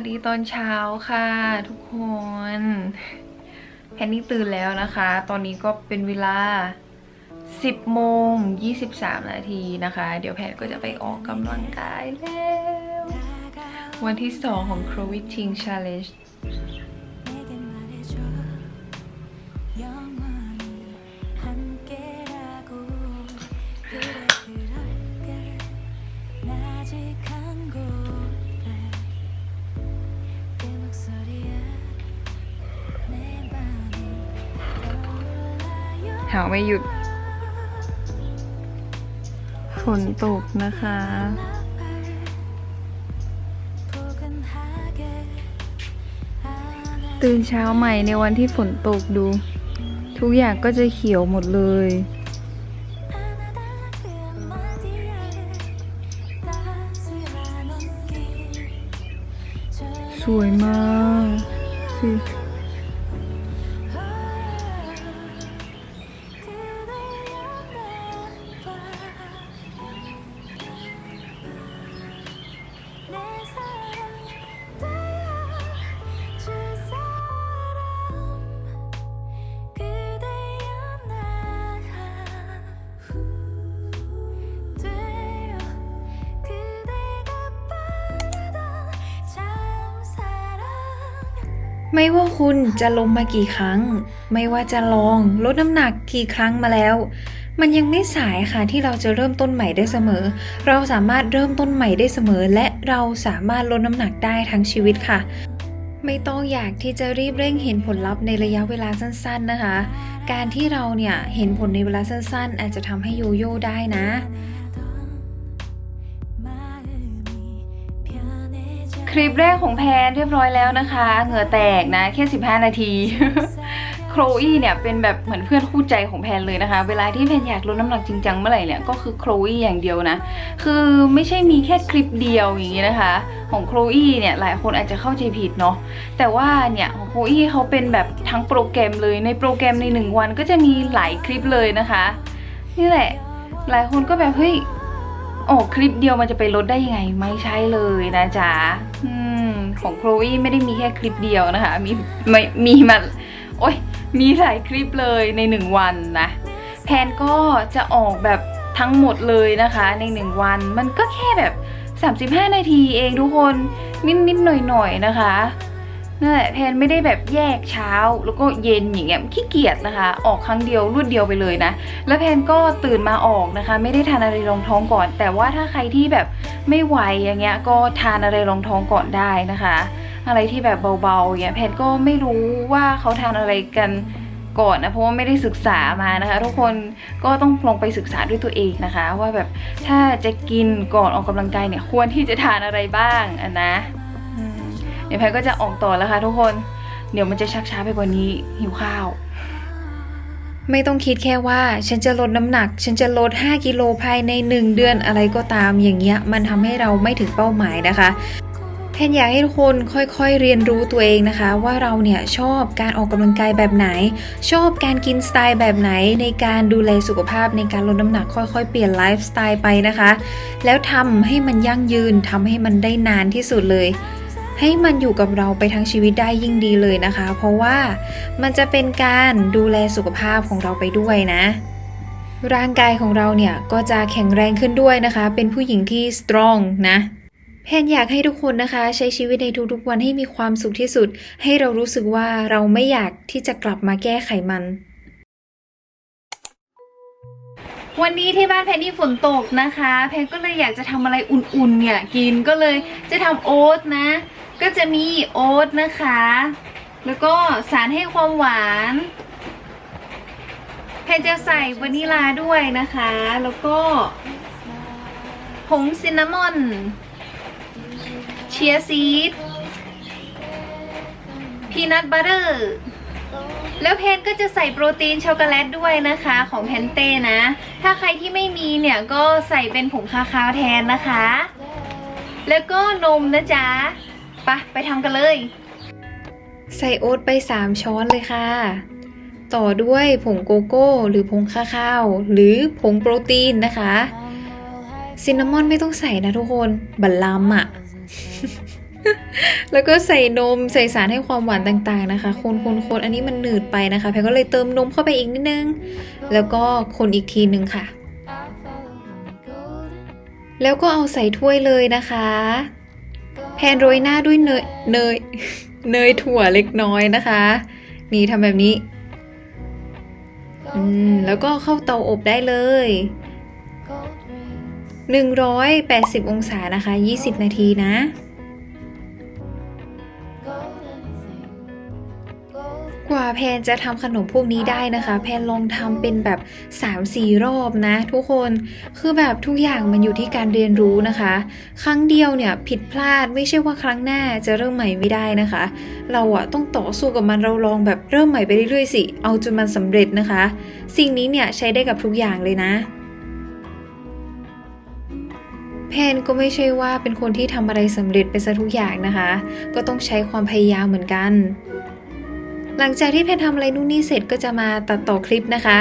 สดีตอนเช้าค่ะ ทุกคนแพนนี่ตื่นแล้วนะคะ ตอนนี้ก็เป็นเวลา 10โมง23 นาทีนะคะ เดี๋ยวแพนก็จะไปออกกำลังกายแล้ว วันที่ 2 ของ c r o w i t i n g Challenge าไม่หยุด ฝนตกนะคะ ตื่นเช้าใหม่ในวันที่ฝนตกดู ทุกอย่างก็จะเขียวหมดเลยสวยมากสิ ไม่ว่าคุณจะล้มมากี่ครั้ง ไม่ว่าจะลองลดน้ำหนักกี่ครั้งมาแล้ว มันยังไม่สายค่ะที่เราจะเริ่มต้นใหม่ได้เสมอ เราสามารถเริ่มต้นใหม่ได้เสมอ และเราสามารถลดน้ำหนักได้ทั้งชีวิตค่ะ ไม่ต้องอยากที่จะรีบเร่งเห็นผลลัพธ์ในระยะเวลาสั้น ๆนะคะ การที่เราเนี่ยเห็นผลในเวลาสั้น ๆ อาจจะทำให้โยโย่ได้นะ คลิปแรกของแพนเรียบร้อยแล้วนะคะ เหงื่อแตกนะแค่ 15 นาที โคลอี้เนี่ยเป็นแบบเหมือนเพื่อนคู่ใจของแพนเลยนะคะ เวลาที่แพนอยากลดน้ำหนักจริงจังเมื่อไหร่เนี่ยก็คือโคลอี้อย่างเดียวนะ คือไม่ใช่มีแค่คลิปเดียวอย่างนี้นะคะ ของโคลอี้เนี่ยหลายคนอาจจะเข้าใจผิดเนาะแต่ว่าเนี่ยของโคลอี้เขาเป็นแบบทั้งโปรแกรมเลยในโปรแกรมในหนึ่งวันก็จะมีหลายคลิปเลยนะคะ นี่แหละ หลายคนก็แบบเฮ้ย โอ้คลิปเดียวมันจะไปลดได้ยังไง ไม่ใช่เลยนะจ๊ะอของโคลอี้ไม่ได้มีแค่คลิปเดียวนะคะ มีไม่มีมาโอ้ยมีหลายคลิปเลยในหนึ่งวันนะแพนก็จะออกแบบทั้งหมดเลยนะคะในหนึ่งวันมันก็แค่แบบ 35 นาทีเองทุกคนนิดๆหน่อยๆนะคะ นั่นแหละแพนไม่ได้แบบแยกเช้า แล้วก็เย็นอย่างเงี้ยขี้เกียจนะคะ ออกครั้งเดียวรวดเดียวไปเลยนะ แล้วแพนก็ตื่นมาออกนะคะ ไม่ได้ทานอะไรรองท้องก่อน แต่ว่าถ้าใครที่แบบไม่ไหวอย่างเงี้ยก็ทานอะไรรองท้องก่อนได้นะคะ อะไรที่แบบเบาๆอย่างเงี้ยแพนก็ไม่รู้ว่าเขาทานอะไรกันก่อนนะเพราะว่าไม่ได้ศึกษามานะคะ ทุกคนก็ต้องลงไปศึกษาด้วยตัวเองนะคะ ว่าแบบถ้าจะกินก่อนออกกำลังกายเนี่ยควรที่จะทานอะไรบ้างอะนะ เดี๋ยวแพนก็จะออกต่อแล้วค่ะทุกคน เดี๋ยวมันจะชักช้าไปกว่านี้หิวข้าว ไม่ต้องคิดแค่ว่า ฉันจะลดน้ำหนัก ฉันจะลด 5 กิโลภายใน 1 เดือนอะไรก็ตามอย่างเงี้ย มันทำให้เราไม่ถึงเป้าหมายนะคะแพนอยากให้ทุกคนค่อยๆเรียนรู้ตัวเองนะคะ ว่าเราเนี่ยชอบการออกกำลังกายแบบไหน ชอบการกินสไตล์แบบไหนในการดูแลสุขภาพในการลดน้ำหนักค่อยๆ เปลี่ยนไลฟ์สไตล์ไปนะคะ แล้วทำให้มันยั่งยืนทำให้มันได้นานที่สุดเลย ให้มันอยู่กับเราไปทั้งชีวิตได้ยิ่งดีเลยนะคะ เพราะว่ามันจะเป็นการดูแลสุขภาพของเราไปด้วยนะร่างกายของเราเนี่ยก็จะแข็งแรงขึ้นด้วยนะคะ เป็นผู้หญิงที่ strong นะ แพนอยากให้ทุกคนนะคะ ใช้ชีวิตในทุกๆวันให้มีความสุขที่สุด ให้เรารู้สึกว่าเราไม่อยากที่จะกลับมาแก้ไขมัน วันนี้ที่บ้านแพนนี่ฝนตกนะคะ แพนก็เลยอยากจะทำอะไรอุ่นๆเนี่ยกินก็เลยจะทำโอ๊ตนะ ก็จะมีโอ๊ตนะคะ แล้วก็สารให้ความหวานแพนจะใส่วานิลาด้วยนะคะ แล้วก็ผงซินนามอน เชียร์ซีดพีนัทบัตเตอร์แล้วเพนก็จะใส่โปรตีนช็อกโกแลตด้วยนะคะของเพนเต้นะ ถ้าใครที่ไม่มีเนี่ยก็ใส่เป็นผงคาคาวแทนนะคะ แล้วก็นมนะจ๊ะ ปะไปทำกันเลย ใส่โอ๊ตไป 3 ช้อนเลยค่ะ ต่อด้วยผงโกโก้ หรือผงคาคาว หรือผงโปรตีนนะคะ ซินนามอนไม่ต้องใส่นะทุกคน บัลลัมอะ แล้วก็ใส่นมใส่สารให้ความหวานต่างๆนะคะ คนคนคนอันนี้มันหนืดไปนะคะ แพรก็เลยเติมนมเข้าไปอีกนิดนึง แล้วก็คนอีกทีนึงค่ะแล้วก็เอาใส่ถ้วยเลยนะคะ แพนโรยหน้าด้วยเนยเนยเนยถั่วเล็กน้อยนะคะ นี่ทำแบบนี้ อืม แล้วก็เข้าเตาอบได้เลย 180 องศานะคะ 20 นาทีนะ กว่าแพนจะทำขนมพวกนี้ได้นะคะ แพนลองทำเป็นแบบ 3-4 รอบนะ ทุกคนคือแบบทุกอย่างมันอยู่ที่การเรียนรู้นะคะ ครั้งเดียวเนี่ยผิดพลาดไม่ใช่ว่าครั้งหน้าจะเริ่มใหม่ไม่ได้นะคะ เราอะต้องต่อสู้กับมันเราลองแบบเริ่มใหม่ไปเรื่อยๆสิ เอาจนมันสำเร็จนะคะ สิ่งนี้เนี่ยใช้ได้กับทุกอย่างเลยนะแพนก็ไม่ใช่ว่าเป็นคนที่ทำอะไรสำเร็จไปซะทุกอย่างนะคะ ก็ต้องใช้ความพยายามเหมือนกัน หลังจากที่แพนทำอะไรนู่นนี่เสร็จก็จะมาตัดต่อคลิปนะคะ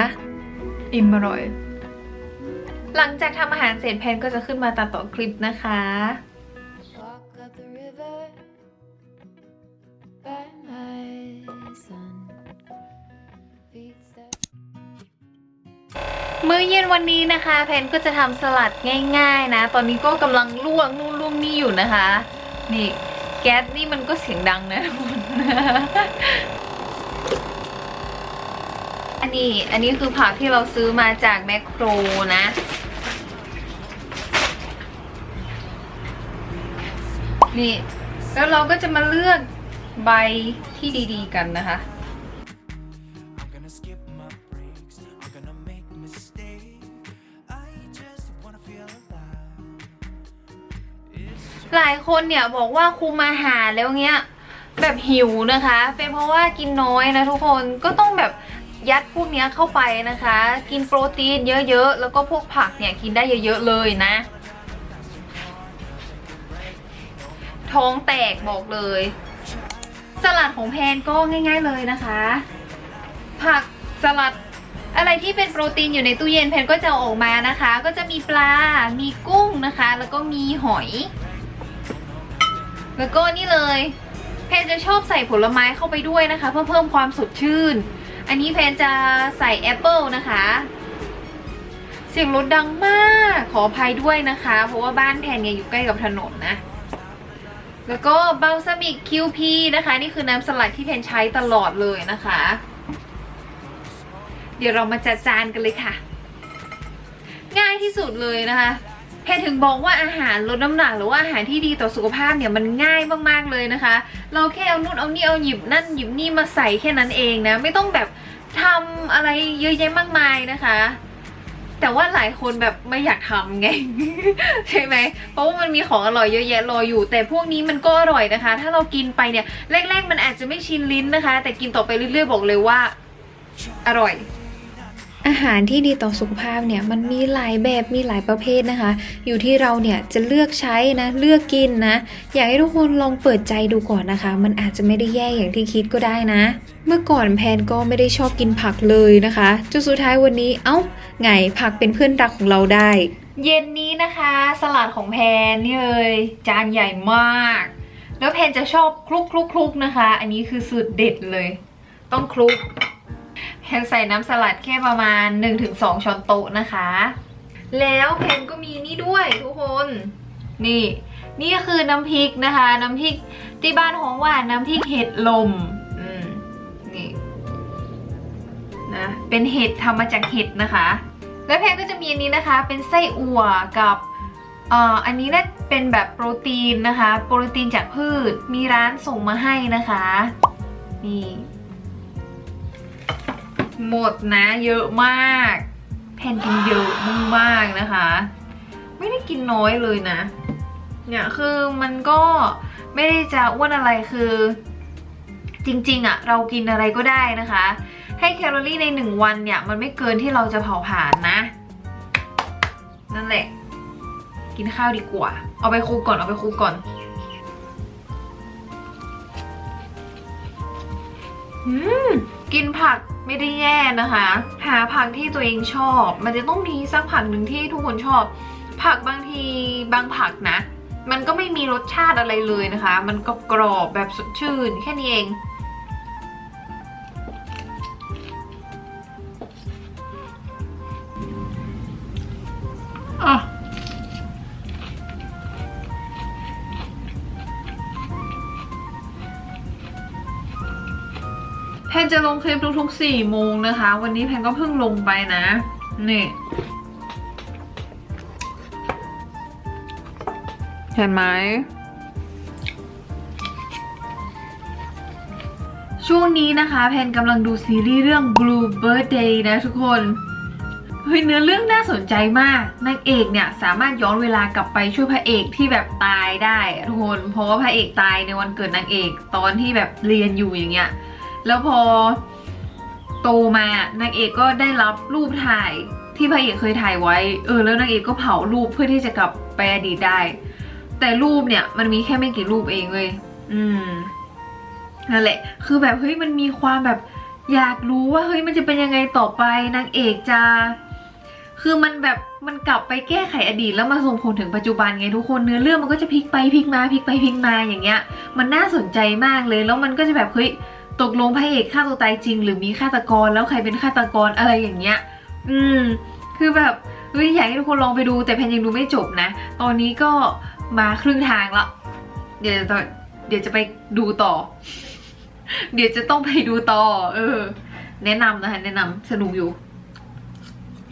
อิ่มอร่อย หลังจากทำอาหารเสร็จแพนก็จะขึ้นมาตัดต่อคลิปนะคะ Walk up the river by my son. Feet step มื้อเย็นวันนี้นะคะแพนก็จะทำสลัดง่ายๆนะ ตอนนี้ก็กำลังลวกนู่นลวกนี่อยู่นะคะ นี่ แก๊สนี่มันก็เสียงดังนะทุกคนอั นนี้อันนี้คือผักที่เราซื้อมาจากแมคโครนะ นี่ แล้วเราก็จะมาเลือกใบที่ดีๆกันนะคะ หลายคนเนี่ยบอกว่าคุมอาหารแล้วเงี้ยแบบหิวนะคะ เป็นเพราะว่ากินน้อยนะทุกคนก็ต้องแบบ ยัดพวกนี้เข้าไปนะคะ กินโปรตีนเยอะๆ แล้วก็พวกผักเนี่ยกินได้เยอะๆเลยนะ ท้องแตกบอกเลย สลัดของแพนก็ง่าย ๆเลยนะคะ ผักสลัดอะไรที่เป็นโปรตีนอยู่ในตู้เย็นแพนก็จะอออกมานะคะ ก็จะมีปลา มีกุ้งนะคะ แล้วก็มีหอย แล้วก็นี่เลย แพนจะชอบใส่ผลไม้เข้าไปด้วยนะคะ เพื่อเพิ่มความสดชื่น อันนี้แพนจะใส่แอปเปิลนะคะ เสียงรถดังมาก ขออภัยด้วยนะคะ เพราะว่าบ้านแพนเนี่ยอยู่ใกล้กับถนนนะ แล้วก็บ a ลซามิกคิวพีนะคะ นี่คือน้ำสลัดที่แพนใช้ตลอดเลยนะคะ เดี๋ยวเรามาจัดจานกันเลยค่ะ ง่ายที่สุดเลยนะคะ แพนถึงบอกว่าอาหารลดน้ำหนักหรือว่าอาหารที่ดีต่อสุขภาพเนี่ยมันง่ายมากๆเลยนะคะ เราแค่เอานู่นเอานี่เอาหยิบนั่นหยิบนี่มาใส่แค่นั้นเองนะ ไม่ต้องแบบทำอะไรเยอะแยะมากมายนะคะแต่ว่าหลายคนแบบไม่อยากทำไง ใช่ไหม เพราะว่ามันมีของอร่อยเยอะแยะรออยู่ แต่พวกนี้มันก็อร่อยนะคะ ถ้าเรากินไปเนี่ย แรก ๆ มันอาจจะไม่ชินลิ้นนะคะ แต่กินต่อไปเรื่อยๆบอกเลยว่า อร่อย อาหารที่ดีต่อสุขภาพเนี่ยมันมีหลายแบบมีหลายประเภทนะคะ อยู่ที่เราเนี่ยจะเลือกใช้นะเลือกกินนะ อยากให้ทุกคนลองเปิดใจดูก่อนนะคะ มันอาจจะไม่ได้แย่อย่างที่คิดก็ได้นะ เมื่อก่อนแพนก็ไม่ได้ชอบกินผักเลยนะคะจนสุดท้ายวันนี้เอ้าไงผักเป็นเพื่อนรักของเราได้ เย็นนี้นะคะ สลัดของแพนนี่เลยจานใหญ่มาก แล้วแพนจะชอบคลุกคลุกคลุกนะคะ อันนี้คือสูตรเด็ดเลย ต้องคลุก แพนใส่น้ำสลัดแค่ประมาณ 1-2 ช้อนโต๊ะนะคะ แล้วแพนก็มีนี่ด้วยทุกคน นี่ นี่ก็คือน้ำพริกนะคะ น้ำพริกที่บ้านของหวานน้ำพริกเห็ดลมอืมนี่นะเป็นเห็ดทำมาจากเห็ดนะคะ แล้วแพนก็จะมีอันนี้นะคะ เป็นไส้อั่วกับอันนี้น่าเป็นแบบโปรตีนนะคะ โปรตีนจากพืช มีร้านส่งมาให้นะคะ นี่ หมดนะเยอะมากแพนกินเยอะมากๆนะคะ ไม่ได้กินน้อยเลยนะ เนี่ยคือมันก็ไม่ได้จะอ้วนอะไรคือ จริงๆอะเรากินอะไรก็ได้นะคะ ให้แคลอรี่ในหนึ่งวันเนี่ย มันไม่เกินที่เราจะเผาผลาญนะ นั่นแหละ กินข้าวดีกว่า เอาไปคลุกก่อนเอาไปคลุกก่อนอืม กินผักไม่ได้แย่นะคะ หาผักที่ตัวเองชอบ มันจะต้องมีสักผักหนึ่งที่ทุกคนชอบ ผักบางทีบางผักนะ มันก็ไม่มีรสชาติอะไรเลยนะคะ มันก็กรอบแบบสดชื่นแค่นี้เอง จะลงคลิปทุกๆ4โมงนะคะ วันนี้แพนก็เพิ่งลงไปนะ นี่เห็นไหมช่วงนี้นะคะแพนกำลังดูซีรีส์เรื่อง Blue Birthday นะทุกคนเฮ้ยเนื้อเรื่องน่าสนใจมากนางเอกเนี่ยสามารถย้อนเวลากลับไปช่วยพระเอกที่แบบตายได้ทุกคนเพราะว่าพระเอกตายในวันเกิดนางเอกตอนที่แบบเรียนอยู่อย่างเงี้ย แล้วพอโตมานางเอกก็ได้รับรูปถ่ายที่พระเอกเคยถ่ายไว้ เออ แล้วนางเอกก็เผารูปเพื่อที่จะกลับไปอดีตได้ แต่รูปเนี่ยมันมีแค่ไม่กี่รูปเองเว้ยอืมนั่นแหละ คือแบบเฮ้ยมันมีความแบบอยากรู้ว่าเฮ้ยมันจะเป็นยังไงต่อไปนางเอกจะคือมันแบบมันกลับไปแก้ไขอดีตแล้วมาส่งผลถึงปัจจุบันไงทุกคนเนื้อเรื่องมันก็จะพลิกไปพลิกมาพลิกไปพลิกมาอย่างเงี้ย มันน่าสนใจมากเลยแล้วมันก็จะแบบเฮ้ย ตกลงพระเอกฆ่าตัวตายจริง หรือมีฆาตกรแล้วใครเป็นฆาตกรอะไรอย่างเงี้ย อืม คือแบบเฮ้ยอยากให้ทุกคนลองไปดู แต่แพนยังดูไม่จบนะ ตอนนี้ก็มาครึ่งทางล้วเดี๋ยวจะเดี๋ยวจะไปดูต่อ เดี๋ยวจะต้องไปดูต่อ เออ แนะนำนะคะ แนะนำสนุกอยู่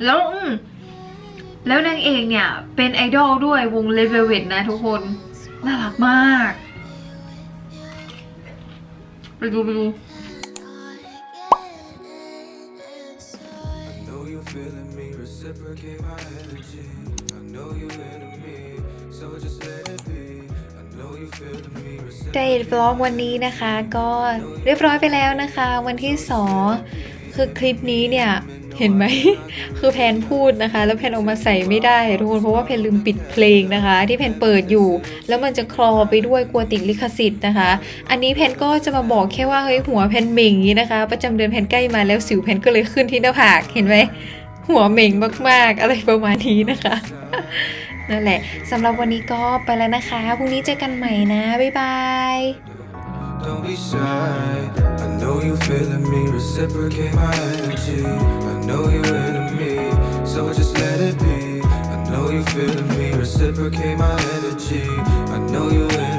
แล้วอืมแล้วนางเอกเนี่ย เป็นไอดอลด้วยวงเลเวลเวทนะทุกคน น่ารักมาก ไปดูไปดู I know you're feeling me, reciprocate my energy. I know you into me, so just let it be. I know you feeling me, ได reciprocate. เอทบล็อกวันนี้นะคะ ก็เรียบร้อยไปแล้วนะคะ วันที่ 2 คือคลิปนี้เนี่ย เห็นไหม คือแพนพูดนะคะ แล้วแพนเออกมาใส่ไม่ได้ทุกคนเพราะว่าแพนลืมปิดเพลงนะคะ ที่แพนเปิดอยู่ แล้วมันจะคลอไปด้วยกลัวติดลิขสิทธิ์นะคะ อันนี้แพนก็จะมาบอกแค่ว่าเฮ้ยหัวแพนเหม่งอย่างนี้นะคะ ประจำเดือนแพนใกล้มาแล้วสิวแพนก็เลยขึ้นที่หน้าผากเห็นไหมหัวเหม่งมากๆ อะไรประมาณนี้นะคะนั่นแหละสำหรับวันนี้ก็ไปแล้วนะคะพรุ่งนี้เจอกันใหม่นะบ๊ายบาย Don't be shy. I know you feeling me, reciprocate my energy. I know you into me, so just let it be. I know you feeling me, reciprocate my energy. I know you into